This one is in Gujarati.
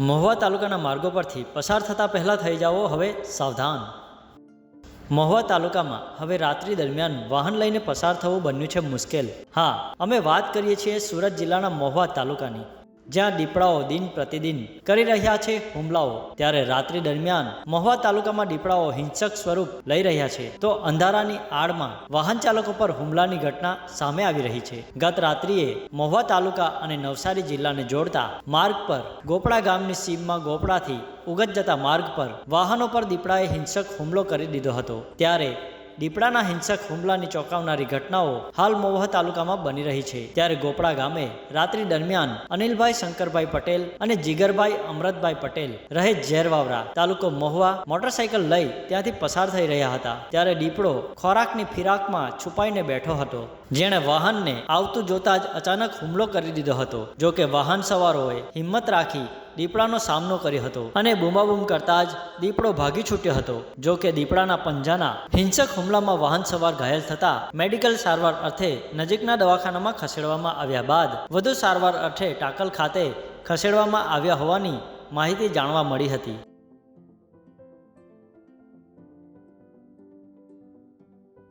મહુવા તાલુકાના માર્ગો પરથી પસાર થતાં પહેલાં થઈ જાઓ હવે સાવધાન. મહુવા તાલુકામાં હવે રાત્રિ દરમિયાન વાહન લઈને પસાર થવું બન્યું છે મુશ્કેલ. હા, અમે વાત કરીએ છીએ સુરત જિલ્લાના મહુવા તાલુકાની. જ્યાં દીપડાઓ દિન પ્રતિદિન કરી રહ્યા છે હુમલાઓ. ત્યારે રાત્રિ દરમિયાન મહુવા તાલુકામાં દીપડાઓ હિંસક સ્વરૂપ લઈ રહ્યા છે. તો અંધારાની આડમાં વાહન ચાલકો પર હુમલાની ઘટના સામે આવી રહી છે. ગત રાત્રિએ મહુવા તાલુકા અને નવસારી જિલ્લાને જોડતા માર્ગ પર ગોપડા ગામની સીમમાં ગોપડાથી ઉગત જતા માર્ગ પર વાહનો પર દીપડાએ હિંસક હુમલો કરી દીધો હતો. ત્યારે દીપડાના હિંસક હુમલાની ચોંકાવનારી ઘટનાઓ હાલ મહુવા તાલુકામાં બની રહી છે. ત્યારે ગોપડા ગામે રાત્રિ દરમિયાન અનિલભાઈ શંકરભાઈ પટેલ અને જીગરભાઈ અમરતભાઈ પટેલ રહે ઝેરવાવરા તાલુકો મહુવા મોટરસાયકલ લઈ ત્યાંથી પસાર થઈ રહ્યા હતા. ત્યારે દીપડો ખોરાકની ફિરાકમાં છુપાઈને બેઠો હતો. જેણે વાહનને આવતું જોતા જ અચાનક હુમલો કરી દીધો હતો. જો કે વાહન સવારોએ હિંમત રાખી દીપડાનો સામનો કર્યો હતો અને બૂમાબૂમ કરતા જ દીપડો ભાગી છૂટ્યો હતો. જો કે દીપડાના પંજાના હિંસક હુમલામાં વાહન સવાર ઘાયલ થતા મેડિકલ સારવાર અર્થે નજીકના દવાખાનામાં ખસેડવામાં આવ્યા બાદ વધુ સારવાર અર્થે ટાકલ ખાતે ખસેડવામાં આવ્યા હોવાની માહિતી જાણવા મળી હતી.